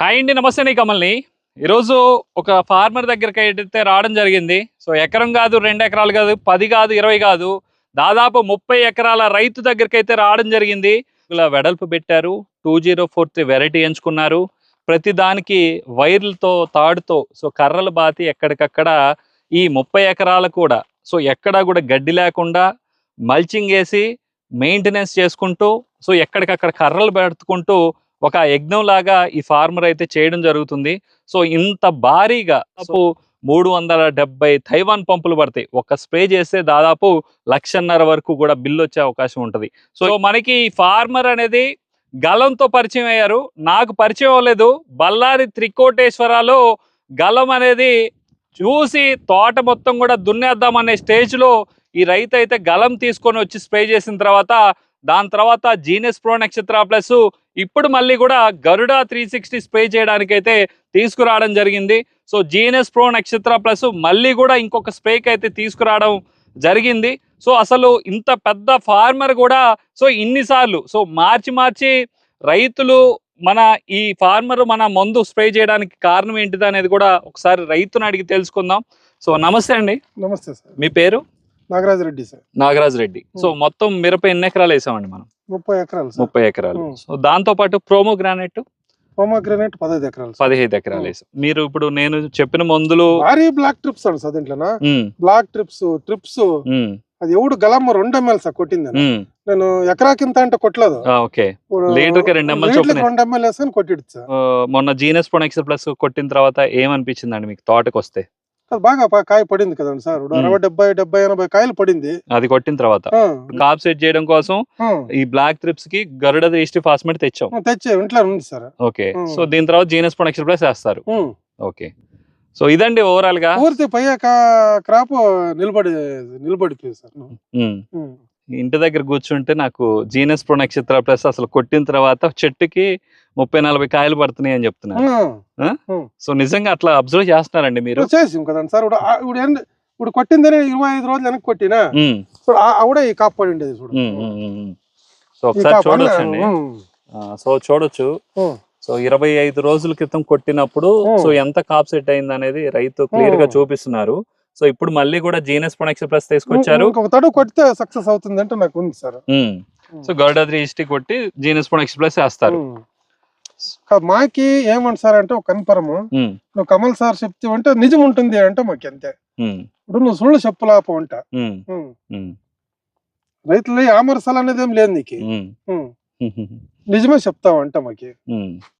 Hi అండి నమస్తే నీ కమల్ని. ఈరోజు ఒక ఫార్మర్ దగ్గరికి అయితే రావడం జరిగింది. సో ఎకరం కాదు రెండు ఎకరాలు కాదు పది కాదు ఇరవై కాదు దాదాపు ముప్పై ఎకరాల రైతు దగ్గరికి అయితే రావడం జరిగింది. ఇలా వెడల్పు పెట్టారు two zero four three variety ఎంచుకున్నారు. ప్రతి దానికి వైర్లతో తాడుతో సో కర్రలు బాతి ఎక్కడికక్కడ ఈ ముప్పై ఎకరాలు కూడా సో ఎక్కడా కూడా గడ్డి లేకుండా మల్చింగ్ వేసి మెయింటెనెన్స్ చేసుకుంటూ సో ఎక్కడికక్కడ కర్రలు పెట్టుకుంటూ ఒక యజ్ఞం లాగా ఈ ఫార్మర్ అయితే చేయడం జరుగుతుంది. సో ఇంత భారీగా మూడు వందల డెబ్బై తైవాన్ పంపులు పడతాయి. ఒక స్ప్రే చేస్తే దాదాపు లక్షన్నర వరకు కూడా బిల్లు వచ్చే అవకాశం ఉంటుంది. సో మనకి ఈ ఫార్మర్ అనేది గలంతో పరిచయం అయ్యారు. నాకు పరిచయం అవ్వలేదు. బళ్ళారి త్రికోటేశ్వరాలో గలం అనేది చూసి తోట మొత్తం కూడా దున్నేద్దాం అనే స్టేజ్లో ఈ రైతు అయితే గలం తీసుకొని వచ్చి స్ప్రే చేసిన తర్వాత దాని తర్వాత జీనస్ ప్రో నక్షత్ర ప్లస్ ఇప్పుడు మళ్ళీ కూడా గరుడ త్రీ సిక్స్టీ స్ప్రే చేయడానికి అయితే తీసుకురావడం జరిగింది. So genus pro Nakshatra plus మళ్ళీ కూడా ఇంకొక స్ప్రేకి అయితే తీసుకురావడం జరిగింది. సో అసలు ఇంత పెద్ద ఫార్మర్ కూడా సో ఇన్నిసార్లు సో మార్చి మార్చి రైతులు మన ఈ ఫార్మర్ మన మందు స్ప్రే చేయడానికి కారణం ఏంటిది అనేది కూడా ఒకసారి రైతుని అడిగి తెలుసుకుందాం. సో నమస్తే అండి. నమస్తే సార్. మీ పేరు? నాగరాజ్ రెడ్డి సార్. నాగరాజ్ రెడ్డి సో మొత్తం మిరప ఎన్ని ఎకరాలు వేసామండి మనం? ముప్పై ఎకరాలు ముప్పై ఎకరాలు. సో దాంతో పాటు ప్రోమో గ్రానైట్? పోమోగ్రనేట్ పదహైదు ఎకరాలు. పదిహేను ఎకరాలు. వేసాం. మీరు ఇప్పుడు నేను చెప్పిన మందులు భారీ బ్లాక్ ట్రిప్స్ అండి సార్ దీంట్లోనా? ఉం, బ్లాక్ ట్రిప్స్ ట్రిప్స్. అది ఎవడు గలమ్మ రెండు ఎంఎల్ సార్ కొట్టింది. నేను ఎకరా కింద అంటే కొట్టలేదు. లీటర్కి రెండు ఎంఎల్ రెండు ఎంఎల్ వేసుకొని కొట్టిడు మొన్న జీనస్ ప్రొనెక్సర్ ప్లస్ కొట్టిన తర్వాత ఏమనిపించిందండి మీకు తోటకి వస్తే బాగా కాయ పడింది కదండి సార్. అరవై డెబ్బై డెబ్బై ఎనభై కాయలు పడింది. అది కొట్టిన తర్వాత. కాప్ సెట్ చేయడం కోసం ఈ బ్లాక్ ట్రిప్స్కి గరుడ ఈస్ట్ ఫాస్మేట్ తెచ్చాం. తెచ్చి ఇంట్లో ఉంది సార్. ఓకే. సో దీని తర్వాత జీనస్ ప్రొనెక్సర్ ప్లస్ వేస్తారు. ఓకే. సో ఇదండి ఓవరాల్గా? పూర్తి పై క్రాప్ నిలబడి నిలబడిపోయింది సార్. ఇంటి దగ్గర కూర్చుంటే నాకు జీనస్ ప్రో నక్షత్ర ప్లస్ అసలు కొట్టిన తర్వాత చెట్టుకి ముప్పై నలభై కాయలు పడుతున్నాయి అని చెప్తున్నారు. ఉం. సో నిజంగా అట్లా అబ్జర్వ్ చేస్తున్నారండి మీరు? ఇప్పుడు చేసాం కదండి సార్ కొట్టిందని ఇరవై ఐదు రోజులు వెనక్కి కొట్టినా? ఆవిడ ఈ కాప్ పడి ఉండేది చూడు. సో ఒకసారి ఉమ్, ఆ, సో చూడొచ్చు. సో ఇరవై ఐదు రోజుల క్రితం కొట్టినప్పుడు. సో ఎంత కాప్ సెట్ అయింది అనేది రైతు క్లియర్గా. చూపిస్తున్నారు. సో ఇప్పుడు మళ్ళీ కూడా జీనస్ ప్రొనెక్షన్ ప్లస్ తీసుకొచ్చారు. ఇంకొక తడువు కొడితే సక్సెస్ అవుతుంది అంటే నాకు ఉంది సార్. సో గౌడాద్రి ఇష్టి కొట్టి జీనస్ ప్రొనెక్షన్ ప్లస్ వేస్తారు మాకి ఏమంట సార్ అంటే ఒక కన్ఫర్మ్. నువ్వు కమల్ సార్ చెప్తే అంటే నిజం ఉంటుంది అంటే మాకు అంతే. ఇప్పుడు నువ్వు సుళ్ళు చెప్పలాప అంట. రైతులు ఆమర్సాలు అనేది ఏం లేదు నీకు. నిజమే చెప్తావు అంట మాకి.